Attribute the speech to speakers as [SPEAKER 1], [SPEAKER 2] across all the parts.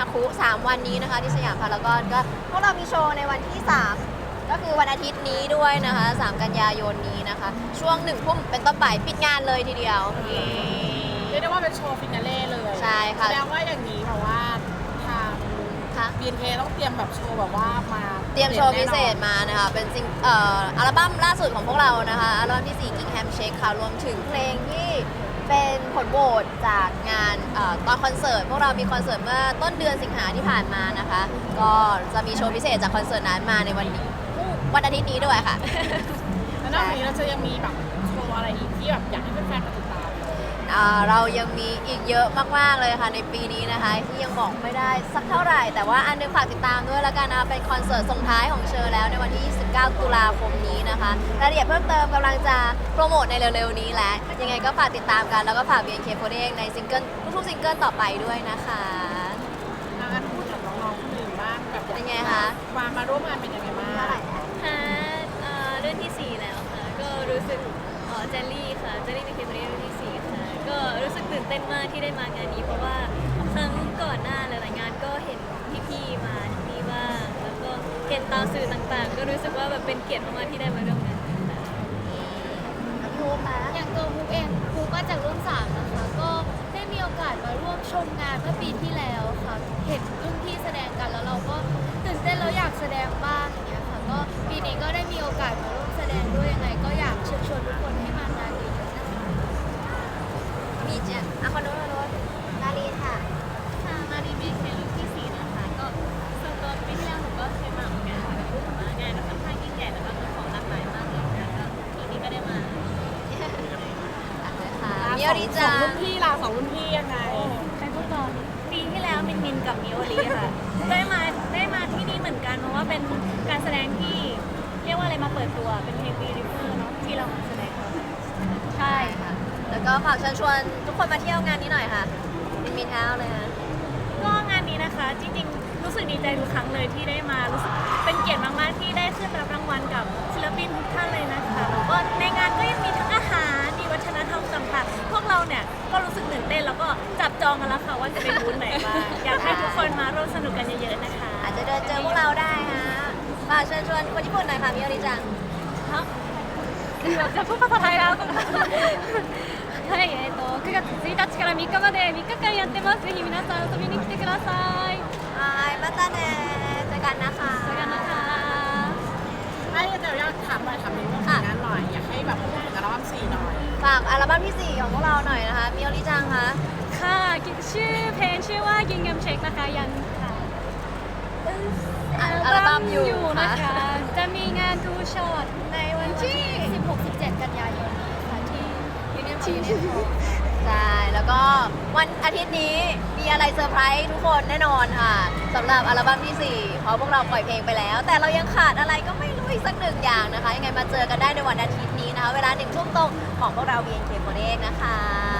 [SPEAKER 1] บอลฮาคุ 3 วันนี้นะคะ ที่สยามพารากอนก็พวกเรามีโชว์ในวันที่ 3 ก็คือวันอาทิตย์นี้ด้วยนะคะ 3 กันยายนนี้นะคะ ช่วงหนึ่งทุ่มเป็นต้นไปปิดงานเลยทีเดียว
[SPEAKER 2] เรียกได้ว่าเป็นโชว์ฟินาเล่เลย
[SPEAKER 1] ใช่ค่ะ
[SPEAKER 2] แสดงว่าอย่างนี้เพราะว่าทาง
[SPEAKER 1] ค่ะ
[SPEAKER 2] BNK ต้องเตรียมแบบโชว์แบบว่ามา
[SPEAKER 1] เตรียมโชว์พิเศษมานะคะ เป็นซิงเอ่ออัลบั้มล่าสุดของพวกเรานะคะ อัลบั้มที่4 King Ham Shake ค่ะ รวมถึงเพลงที่ เป็นผลโหวตจากงานเอ่อตอนคอนเสิร์ตพวกเรามีคอนเสิร์ตเมื่อต้นเดือนสิงหาที่ผ่านมานะคะ ก็จะมีโชว์พิเศษจากคอนเสิร์ตนั้นมาในวันนี้วันอาทิตย์นี้ด้วยค่ะ
[SPEAKER 2] แล้วนอกจากนี้เราจะยังมีแบบโชว์อะไรอีกที่แบบอยากให้แฟนๆมาติด
[SPEAKER 1] อ่าเรายังมีอีกเยอะมากๆเลยค่ะในปีนี้นะคะที่ยังบอกไม่ได้สักเท่าไหร่ แต่ว่าอันนึงฝากติดตามด้วยแล้วกันนะคะเป็นคอนเสิร์ตส่งท้ายของเชอร์แล้วในวันที่ 29 ตุลาคมนี้นะคะรายละเอียดเพิ่มเติมกำลังจะโปรโมทในเร็วๆนี้แล้วยังไงก็ฝากติดตามกันแล้วก็ฝาก BNK48 ในซิงเกิลทุกๆซิงเกิลต่อไปด้วยนะคะ
[SPEAKER 2] อะงั้นพูดถึงน้องๆคนอื่นบ้างแบบอยาก
[SPEAKER 1] เป็นไงคะ
[SPEAKER 2] มามาร่วมงานเป็นยังไงบ้าง
[SPEAKER 3] มากที่ได้มางานนี้ เพราะว่าครั้งก่อนหน้าหลายๆงานก็เห็นพี่ๆมาที่นี่บ้างแล้วก็เห็นตามสื่อต่างๆ ก็รู้สึกว่าแบบเป็นเกียรติมากๆที่ได้มาร่วมงานค่ะ
[SPEAKER 1] พูดนะ
[SPEAKER 4] อย่างตัวมุกเองมุกมาจากรุ่นสามนะคะ ก็ได้มีโอกาสมาร่วมชมงานเมื่อปีที่แล้วค่ะ เห็นรุ่นพี่แสดงกันแล้วเราก็ตื่นเต้นแล้วอยากแสดงบ้างอย่างเงี้ยค่ะ ก็ปีนี้ก็ได้มีโอกาสมาร่วมแสดงด้วยยังไง ก็อยากเชิญชวนทุกคนให้มางานนี้นะคะ
[SPEAKER 1] มีเจนอะคนโน้นคนโน้นนาลีค่ะ
[SPEAKER 3] ค่ะมาดีเมคเป็นรุ่นที่ 4 นะคะ ก็ส่วนตัวปีที่แล้วหนูก็เคยมาเหมือนกันค่ะแต่ว่างานก็ค่อนข้างยิ่งใหญ่แล้วก็มีของหลากหลายมากเลยนะคะก็ปีนี้ก็ได้มา
[SPEAKER 1] ค่ะ
[SPEAKER 2] อะ
[SPEAKER 1] มิโอริ
[SPEAKER 2] ส
[SPEAKER 1] จั
[SPEAKER 2] อง
[SPEAKER 1] ง
[SPEAKER 2] รุ่นพี่ล่ะสองรุ่นพี่ยังไง
[SPEAKER 3] ใครพูดก่อนปีที่แล้วมินมินกับมิโอรีค่ะ ได้มาได้มาที่นี่เหมือนกันเพราะว่าเป็นการแสดงที่เรียกว่าอะไรมาเปิดตัวเป็นเพลงวีริเวอร์เนาะที่เรามาแสดงกันใช่
[SPEAKER 1] ใช่ค่ะ แล้วก็ฝากเชิญชวนทุกคนมาเที่ยวงานนี้หน่อยค่ะมินมินเท้าเลยค่ะ
[SPEAKER 3] ก็งานนี้นะคะจริงๆรู้สึกดีใจทุกครั้งเลยที่ได้มารู้สึกเป็นเกียรติมากๆที่ได้ขึ้นรับรางวัลกับศิลปินทุกท่านเลยนะคะ จับจองกันแล้วค่ะว่าจะไปบูธไหนบ้างอยากให้ทุกคนมาร่วมสนุกกันเยอะๆนะคะ
[SPEAKER 1] อาจจะเดินเจอพวกเราได้ค่ะฝากเชิญชวนคนญี่ปุ่นหน่อยค่ะมิโอริจัง
[SPEAKER 3] จะพูดภาษาไทยแล้วはい、えー、と9月1日から3日まで3日間やってます。ぜひ皆さん遊びに来てください。
[SPEAKER 1] บายมาตาเน่เจอกันนะคะ
[SPEAKER 3] さよなら。
[SPEAKER 2] ให้เดี๋ยวอยากถามหน่อยถามในเรื่องของงานหน่อย อยากให้แบบพูดถึงอัลบั้มสี่หน่อย
[SPEAKER 1] ฝากอัลบั้มที่ 4 ของพวกเราหน่อยนะคะมิโอริจังคะ
[SPEAKER 3] ค่ะ ชื่อเพลงชื่อว่ากินกัมเช็คนะคะยังค่ะ
[SPEAKER 1] อัลบั้มอยู่
[SPEAKER 3] นะ
[SPEAKER 1] ค่ะ
[SPEAKER 3] คะ จะมีงานทูช็อตในวันที่
[SPEAKER 4] 16-17 กันยายนนี้ค่ะที่ยูเนียนที
[SPEAKER 1] ใช่ แล้วก็วันอาทิตย์นี้มีอะไรเซอร์ไพรส์ทุกคนแน่นอนค่ะสำหรับอัลบั้มที่ 4 เพราะพวกเราปล่อยเพลงไปแล้ว แต่เรายังขาดอะไรก็ไม่รู้อีกสักหนึ่งอย่างนะคะ ยังไงมาเจอกันได้ในวันอาทิตย์นี้นะคะ เวลาหนึ่งทุ่มตรงของพวกเรา BNK48 นะคะ
[SPEAKER 3] แล้วกันเยอะ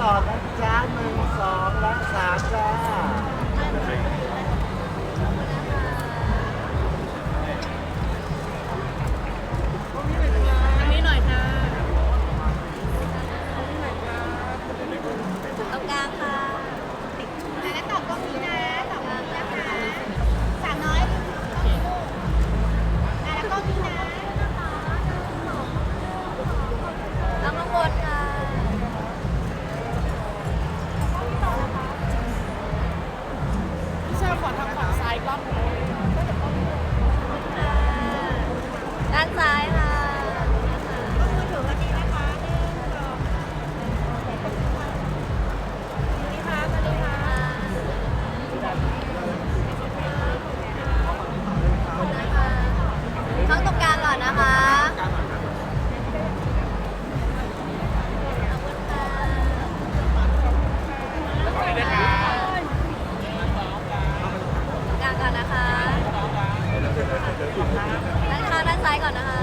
[SPEAKER 1] ต่
[SPEAKER 4] อนะ
[SPEAKER 5] จ๊ะ
[SPEAKER 1] ก่อนนะคะ